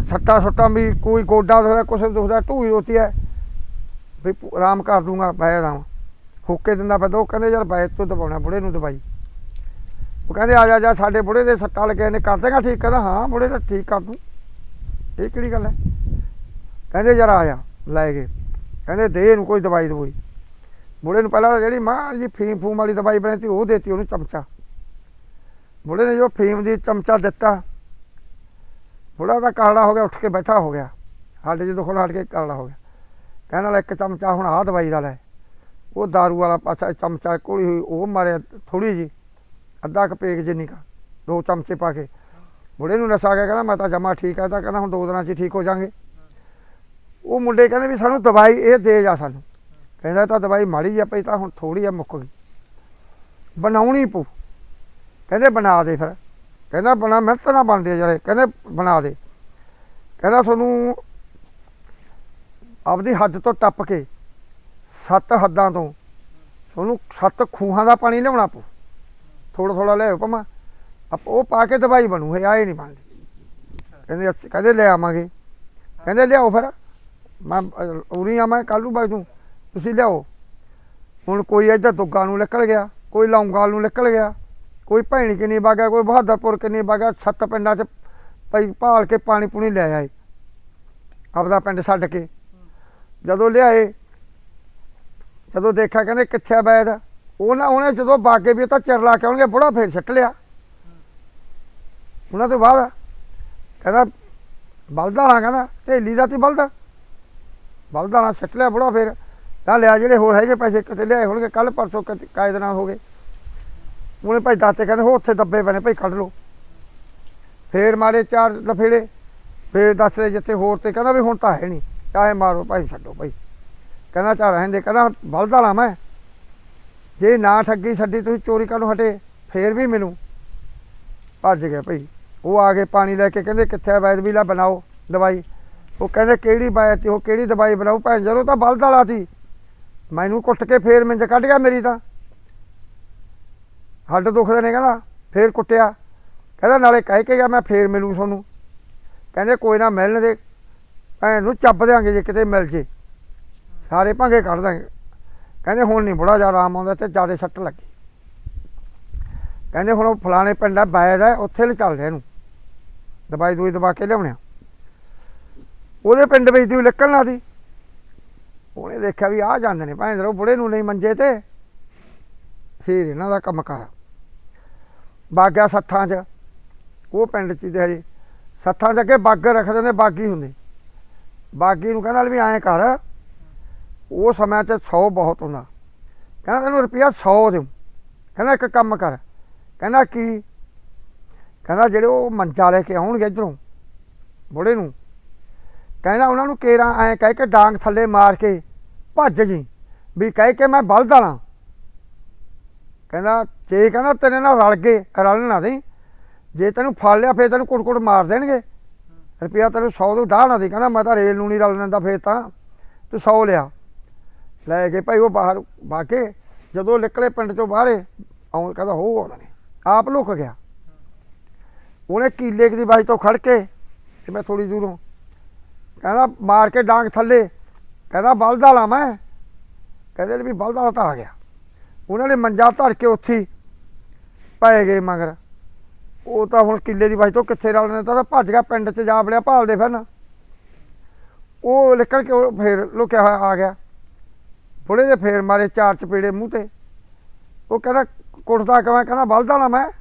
ਸੱਟਾ ਸੁੱਟਾਂ ਵੀ ਕੋਈ ਗੋਡਾ ਦੁਖਦਾ, ਕੁਛ ਦੁਖਦਾ ਢੂਈ ਰੋਤੀ ਹੈ। ਵੀ ਆਰਾਮ ਕਰ ਦੂੰਗਾ ਬੈ ਆਰਾਮ ਹੁੱਕੇ ਦਿੰਦਾ ਫਿਰ ਉਹ ਕਹਿੰਦੇ ਯਾਰ ਬੈ ਤੋਂ ਦਵਾਉਣਾ ਬੁੜੇ ਨੂੰ ਦਵਾਈ। ਉਹ ਕਹਿੰਦੇ ਆ ਜਾ ਜਾ, ਸਾਡੇ ਬੁੜੇ ਦੇ ਸੱਟਾਂ ਲੱਗਿਆ ਨੇ ਕਰ ਦੇਗਾ ਠੀਕ, ਕਹਿੰਦਾ ਹਾਂ, ਬੁੜੇ ਤਾਂ ਠੀਕ ਕਰ ਦੂੰ। ਇਹ ਕਿਹੜੀ ਗੱਲ ਹੈ? ਕਹਿੰਦੇ ਜਰਾ ਆਇਆ ਲੈ ਗਏ ਕਹਿੰਦੇ ਦੇ ਇਹਨੂੰ ਕੋਈ ਦਵਾਈ ਦਵਾਈ। ਬੁੜੇ ਨੂੰ ਪਹਿਲਾਂ ਜਿਹੜੀ ਮਾਂ ਜੀ ਫੀਮ ਫੂਮ ਵਾਲੀ ਦਵਾਈ ਬਣੀ ਸੀ, ਉਹ ਦੇਤੀ ਉਹਨੂੰ ਚਮਚਾ। ਬੁੜੇ ਨੇ ਜੋ ਫੀਮ ਦੀ ਚਮਚਾ ਦਿੱਤਾ, ਬੁੜਾ ਤਾਂ ਕਾਲਾ ਹੋ ਗਿਆ, ਉੱਠ ਕੇ ਬੈਠਾ ਹੋ ਗਿਆ। ਸਾਡੇ ਜਦੋਂ ਖੋਲ ਹਟ ਕੇ ਕਾਲਾ ਹੋ ਗਿਆ। ਕਹਿੰਦਾ ਲੈ ਇੱਕ ਚਮਚਾ ਹੁਣ ਆਹ ਦਵਾਈ ਦਾ ਲੈ। ਉਹ दारू ਵਾਲਾ ਪਾਸਾ ਚਮਚਾ ਕੋਲੀ ਹੋਈ, ਉਹ ਮਾਰਿਆ ਥੋੜੀ ਜੀ ਅੱਧਾ ਕੁ ਪੇਕ ਜਿੰਨੀ ਕਾ ਦੋ ਚਮਚੇ ਪਾ ਕੇ। ਬੁੜੇ ਨੂੰ ਨਸ਼ਾ ਆ ਗਿਆ ਕਹਿੰਦਾ, ਮੈਂ ਤਾਂ ਜਮਾ ਠੀਕ ਆ ਤਾਂ ਕਹਿੰਦਾ, ਹੁਣ ਦੋ ਦਿਨਾਂ 'ਚ ਹੀ ਠੀਕ ਹੋ ਜਾਾਂਗੇ। ਉਹ ਮੁੰਡੇ ਕਹਿੰਦੇ ਵੀ ਸਾਨੂੰ ਦਵਾਈ ਇਹ ਦੇ ਜਾ ਸਾਨੂੰ। ਕਹਿੰਦਾ ਤਾਂ ਦਵਾਈ ਮਾੜੀ ਆ ਪਈ ਤਾਂ ਹੁਣ ਥੋੜੀ ਆ ਮੁੱਕ ਗਈ। ਬਣਾਉਣੀ ਪੂ ਕਹਿੰਦੇ, ਬਣਾ ਦੇ ਫਿਰ। ਕਹਿੰਦਾ, ਬਣਾ, ਮਿਹਨਤ ਨਾਲ ਬਣਦੇ ਆ ਕਹਿੰਦੇ, ਬਣਾ ਦੇ। ਕਹਿੰਦਾ, ਤੁਹਾਨੂੰ ਆਪਦੀ ਹੱਦ ਤੋਂ ਟੱਪ ਕੇ ਸੱਤ ਹੱਦਾਂ ਤੋਂ ਤੁਹਾਨੂੰ ਸੱਤ ਖੂਹਾਂ ਦਾ ਪਾਣੀ ਲਿਆਉਣਾ ਪਊ। ਥੋੜਾ ਥੋੜਾ ਲਿਆਓ ਭਮਾ। ਉਹ ਪਾ ਕੇ ਦਵਾਈ ਬਣੂ ਇਹ ਆਏ ਨਹੀਂ ਬਣਦੀ। ਕਹਿੰਦੇ ਅੱਛਾ ਕਹਿੰਦੇ ਲੈ ਆਵਾਂਗੇ। ਕਹਿੰਦੇ ਲਿਆਓ ਫਿਰ। ਮੈਂ ਅ, ਉਰੀ ਆ ਮੈਂ ਕੱਲੂ ਬਾਈ ਤੂੰ ਤੁਸੀਂ ਲਿਆਓ। ਹੁਣ ਕੋਈ ਇੱਧਰ ਦੁੱਗਾ ਨੂੰ ਨਿਕਲ ਗਿਆ ਕੋਈ ਲੌਂਗਾਲ ਨੂੰ ਨਿਕਲ ਗਿਆ ਕੋਈ ਭੈਣੀ ਕਿੰਨੀ ਬਾਗਾ ਕੋਈ ਬਹਾਦਰਪੁਰ ਕਿੰਨੀ ਬਾਗਾ ਸੱਤ ਪਿੰਡਾਂ 'ਚ ਭਾਈ ਭਾਲ ਕੇ ਪਾਣੀ ਪੂਣੀ ਲੈ ਆਏ। ਆਪਦਾ ਪਿੰਡ ਛੱਡ ਕੇ। ਜਦੋਂ ਲਿਆਏ ਜਦੋਂ ਦੇਖਿਆ ਕਹਿੰਦੇ ਕਿੱਥੇ ਆ ਬੈਦ ਉਹਨਾਂ ਉਹਨੇ ਜਦੋਂ ਬਾਗੇ ਵੀ ਇਹ ਤਾਂ ਚਿਰ ਲਾ ਕੇ ਆਉਣਗੇ ਬੁੜਾ ਫੇਰ ਛੱਟ ਲਿਆ। ਉਹਨਾਂ ਤੋਂ ਬਾਅਦ ਕਹਿੰਦਾ, ਬਲਦਾ ਨਾ ਕਹਿੰਦਾ ਢੇਲੀ ਦਾ ਤੀ ਬਲਦਾ। ਬਲਦਾ ਨਾ ਛੱਟ ਲਿਆ ਬੜਾ ਫੇਰ। ਤਾਂ ਲਿਆ ਜਿਹੜੇ ਹੋਰ ਹੈਗੇ ਪੈਸੇ ਕਿਤੇ ਲਿਆਏ ਹੋਣਗੇ ਕੱਲ ਪਰਸੋਂ ਕਿਤੇ ਕਾਇਦ ਨਾਲ ਹੋ ਗਏ। ਉਹਨੇ ਭਾਈ ਦਾਤੇ ਕਹਿੰਦੇ ਹੋ ਉੱਥੇ ਦੱਬੇ ਬਣੇ ਭਾਈ ਕੱਢ ਲਓ। ਫੇਰ ਮਾਰੇ ਚਾਰ ਲਫੇੜੇ। ਫੇਰ ਦੱਸਦੇ ਜਿੱਥੇ ਹੋਰ ਤੇ ਕਹਿੰਦਾ ਵੀ ਹੁਣ ਤਾਂ ਹੈ ਨਹੀਂ। ਚਾਹੇ ਮਾਰੋ, ਭਾਈ ਛੱਡੋ ਭਾਈ। ਕਹਿੰਦਾ ਚਾ ਰਹਿਣ ਕਹਿੰਦਾ, ਬਲਦਾ ਲਾ ਮੈਂ। ਜੇ ਨਾ ਠੱਗੀ ਛੱਡੀ, ਤੁਸੀਂ ਚੋਰੀ ਕਰਨ ਹਟੇ, ਫੇਰ ਵੀ ਮੈਨੂੰ ਭੱਜ ਗਿਆ ਭਾਈ। ਉਹ ਆ ਕੇ ਪਾਣੀ ਲੈ ਕੇ ਕਹਿੰਦੇ ਕਿੱਥੇ ਆ ਵੈਦ ਵੀ ਲੈ ਬਣਾਓ ਦਵਾਈ। ਉਹ ਕਹਿੰਦੇ ਕਿਹੜੀ ਬਾਇ ਤੇ ਉਹ ਕਿਹੜੀ ਦਵਾਈ ਬਣਾਓ? ਭੈਣ ਜਰੋ ਤਾਂ ਬਲਦ ਵਾਲਾ ਸੀ। ਮੈਨੂੰ ਕੁੱਟ ਕੇ ਫੇਰ ਮਿੰਜ ਕੱਢ ਗਿਆ ਮੇਰੀ ਤਾਂ। ਹੱਡ ਦੁਖਦੇ ਨੇ ਕਹਿੰਦਾ, ਫੇਰ ਕੁੱਟਿਆ। ਕਹਿੰਦਾ, ਨਾਲੇ ਕਹਿ ਕੇ ਗਿਆ ਮੈਂ, ਫੇਰ ਮਿਲੂ ਤੁਹਾਨੂੰ। ਕਹਿੰਦੇ, ਕੋਈ ਨਾ ਮਿਲਣ ਦੇ। ਭੈਣ ਨੂੰ ਚੱਪ ਦਿਆਂਗੇ ਜੇ ਕਿਤੇ ਮਿਲ ਜੇ। ਸਾਰੇ ਭਾਂਗੇ ਕੱਢ ਦਾਂਗੇ ਕਹਿੰਦੇ, ਹੁਣ ਨਹੀਂ, ਬੜਾ ਜ਼ਿਆਦਾ ਆਰਾਮ ਆਉਂਦਾ ਤੇ ਜ਼ਿਆਦਾ ਸੱਟ ਲੱਗੀ। ਕਹਿੰਦੇ, ਹੁਣ ਉਹ ਫਲਾਣੇ ਪਿੰਡ ਆ ਬਾਇਦ ਹੈ ਉੱਥੇ ਲੈ ਚੱਲਦੇ ਇਹਨੂੰ। ਦਵਾਈ ਦੂਈ ਦਵਾ ਕੇ ਲਿਆਉਣਿਆ ਉਹਦੇ ਪਿੰਡ ਵਿੱਚ ਦੀ ਨਿਕਲਣਾ ਸੀ ਉਹਨੇ ਦੇਖਿਆ ਵੀ ਆ ਜਾਂਦੇ ਨੇ, ਭਾਵੇਂ ਉਹ ਬੁੜੇ ਨੂੰ ਨਹੀਂ ਮੰਜੇ ਤੇ, ਫਿਰ ਇਹਨਾਂ ਦਾ ਕੰਮ ਕਰ। ਬਾਗਿਆ ਸੱਥਾਂ 'ਚ। ਉਹ ਪਿੰਡ 'ਚ ਦੇ ਹਜੇ। ਸੱਥਾਂ 'ਚ ਅੱਗੇ ਬਾਗ ਰੱਖਦੇ ਨੇ ਬਾਗੀ ਹੁੰਦੇ। ਬਾਗੀ ਨੂੰ ਕਹਿੰਦਾ ਵੀ ਐਂ ਕਰ, ਉਹ ਸਮਿਆਂ 'ਚ 100 ਬਹੁਤ ਹੁੰਦਾ। ਕਹਿੰਦਾ ਤੈਨੂੰ ਰੁਪਿਆ 100 ਦਿਉ। ਕਹਿੰਦਾ ਇੱਕ ਕੰਮ ਕਰ। ਕਹਿੰਦਾ ਕੀ? ਕਹਿੰਦਾ ਜਿਹੜੇ ਉਹ ਮੰਜਾ ਲੈ ਕੇ ਆਉਣਗੇ ਇੱਧਰੋਂ ਬੁੜੇ ਨੂੰ, ਕਹਿੰਦਾ ਉਹਨਾਂ ਨੂੰ ਕੇਰਾ ਐਂ ਕਹਿ ਕੇ ਡਾਂਗ ਥੱਲੇ ਮਾਰ ਕੇ ਭੱਜ ਜੀ, ਵੀ ਕਹਿ ਕੇ ਮੈਂ ਬਲਦ ਵਾਲਾ। ਕਹਿੰਦਾ, ਜੇ ਕਹਿੰਦਾ ਤੇਰੇ ਨਾਲ ਰਲ ਗਏ, ਰਲ ਨਾ ਦੇ ਜੇ ਤੈਨੂੰ ਫੜ ਲਿਆ ਫੇਰ ਤੈਨੂੰ ਕੁੱਟ-ਕੁੱਟ ਮਾਰ ਦੇਣਗੇ। ਰੁਪਿਆ ਤੈਨੂੰ 100 ਤੋਂ ਡਾਹ ਨਾ ਦੇ, ਕਹਿੰਦਾ ਮੈਂ ਤਾਂ ਰੇਲ ਨੂੰ ਨਹੀਂ ਰਲ ਲੈਂਦਾ ਫੇਰ ਤਾਂ, ਤੂੰ 100 ਲਿਆ। ਲੈ ਕੇ ਭਾਈ ਉਹ ਬਾਹਰ ਬਾਕੇ ਜਦੋਂ ਨਿਕਲੇ ਪਿੰਡ ਚੋਂ ਬਾਹਰੇ, ਆਉਂ ਕਹਿੰਦਾ ਹੋ ਆਉਣਾ ਨੇ। ਆਪ ਲੁਕ ਗਿਆ। ਉਹਨੇ ਕੀਲੇ ਦੀ ਬਾਈ ਤੋਂ ਖੜ ਕੇ ਤੇ ਮੈਂ ਥੋੜੀ ਦੂਰੋਂ ਕਹਿੰਦਾ, ਮਾਰ ਕੇ ਡਾਂਗ ਥੱਲੇ। ਕਹਿੰਦਾ, ਬਲਦ ਲਾ ਮੈਂ। ਕਹਿੰਦੇ ਵੀ ਬਲਦ ਵਾਲਾ ਤਾਂ ਆ ਗਿਆ। ਉਹਨਾਂ ਨੇ ਮੰਜਾ ਧਰ ਕੇ ਉੱਥੇ ਹੀ ਗਏ ਮਗਰ। ਉਹ ਤਾਂ ਹੁਣ ਕਿੱਲੇ ਦੀ ਵਜ ਤੋਂ ਕਿੱਥੇ ਰਲਣੇ ਤਾਂ ਤਾਂ ਭੱਜ ਗਿਆ ਪਿੰਡ 'ਚ, ਜਾ ਬੜਿਆ ਭਾਲਦੇ ਫਿਰਨ। ਉਹ ਨਿਕਲ ਕੇ ਉਹ ਫੇਰ ਲੁਕਿਆ ਹੋਇਆ ਆ ਗਿਆ। ਬੁੜੇ ਦੇ ਫੇਰ ਮਾਰੇ ਚਾਰ ਚਪੇੜੇ ਮੂੰਹ ਤੇ। ਉਹ ਕਹਿੰਦਾ, ਕੁੱਟਦਾ ਕਿਵੇਂ ਕਹਿੰਦਾ, ਬਲਦ ਵਾਲਾ ਮੈਂ।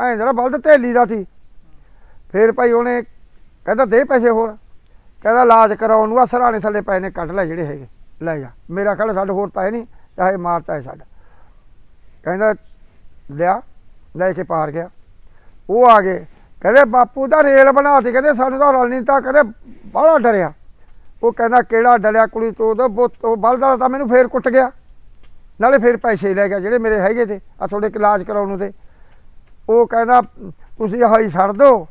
ਐਂ ਜਰਾ ਬਲਦ ਢੇਲੀ ਦਾ ਸੀ। ਫਿਰ ਭਾਈ ਉਹਨੇ ਕਹਿੰਦਾ ਦੇ ਪੈਸੇ ਹੋਰ। ਕਹਿੰਦਾ ਇਲਾਜ ਕਰਾਉਣ ਨੂੰ ਆ ਸਰਾਣੇ ਥੱਲੇ ਪਏ ਨੇ, ਕੱਢ ਲੈ ਜਿਹੜੇ ਹੈਗੇ, ਲੈ ਜਾ। ਮੇਰਾ ਕਹਿੰਦਾ ਸਾਡੇ ਹੋਰ ਤਾਂ ਹੈ ਨਹੀਂ, ਚਾਹੇ ਮਾਰ ਚਾਹੇ ਸਾਡਾ। ਕਹਿੰਦਾ ਲਿਆ, ਲੈ ਕੇ ਪਾਰ ਗਿਆ। ਉਹ ਆ ਗਏ। ਕਹਿੰਦੇ ਬਾਪੂ ਦਾ ਰੇਲ ਬਣਾਤੀ, ਕਹਿੰਦੇ ਸਾਨੂੰ ਤਾਂ ਰਲ ਨਹੀਂ ਤਾਂ ਕਹਿੰਦੇ ਬਾਹਲਾ ਡਰਿਆ। ਉਹ ਕਹਿੰਦਾ ਕਿਹੜਾ ਡਰਿਆ ਕੁੜੀ ਤੋਂ ਉਹਦਾ ਬੁੱਤ- ਉਹ ਬਲਦਾ ਤਾਂ ਮੈਨੂੰ ਫੇਰ ਕੁੱਟ ਗਿਆ। ਨਾਲੇ ਫੇਰ ਪੈਸੇ ਲੈ ਗਿਆ, ਜਿਹੜੇ ਮੇਰੇ ਹੈਗੇ ਤੇ ਆ ਤੁਹਾਡੇ ਇਲਾਜ ਕਰਾਉਣ ਨੂੰ ਤੇ। ਉਹ ਕਹਿੰਦਾ, ਤੁਸੀਂ ਆਹ ਛੱਡ ਦਿਓ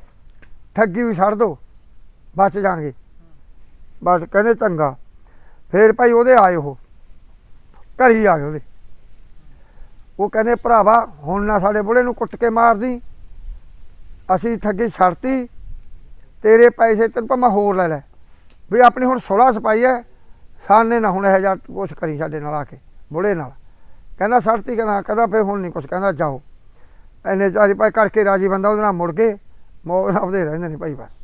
ਠੱਗੀ ਵੀ ਛੱਡ ਦਿਓ ਬਚ ਜਾਣਗੇ। ਬਸ ਕਹਿੰਦੇ ਚੰਗਾ। ਫੇਰ ਭਾਈ ਉਹਦੇ ਆਏ ਉਹ, ਘਰ ਹੀ ਆਏ ਉਹਦੇ। ਉਹ ਕਹਿੰਦੇ, ਭਰਾਵਾ, ਹੁਣ ਨਾ ਸਾਡੇ ਬੁੜੇ ਨੂੰ ਕੁੱਟ ਕੇ ਮਾਰਦੀ ਅਸੀਂ ਠੱਗੀ ਛੱਡਤੀ, ਤੇਰੇ ਪੈਸੇ ਤੈਨੂੰ ਭਾਵੇਂ ਹੋਰ ਲੈ ਲੈ। ਵੀ ਆਪਣੀ ਹੁਣ 16 ਸਪਾਈ ਹੈ ਸਾਨੇ ਨਾ ਹੁਣ ਇਹ ਜਾ ਕੁਛ ਕਰੀ ਸਾਡੇ ਨਾਲ ਆ ਕੇ, ਬੁੜੇ ਨਾਲ। ਕਹਿੰਦਾ, ਛੱਡਤੀ ਕਹਿੰਦਾ ਕਹਿੰਦਾ, ਫਿਰ ਹੁਣ ਨਹੀਂ ਕੁਛ ਕਹਿੰਦਾ, ਜਾਓ। ਐਨੇ ਚਾਰੀ ਭਾਈ ਕਰਕੇ ਰਾਜੀ ਬੰਦਾ ਉਹਦੇ ਨਾਲ ਮੁੜ ਗਏ ਮੋਹ ਆਪਦੇ ਰਹਿੰਦੇ ਨੇ ਭਾਈ ਬਸ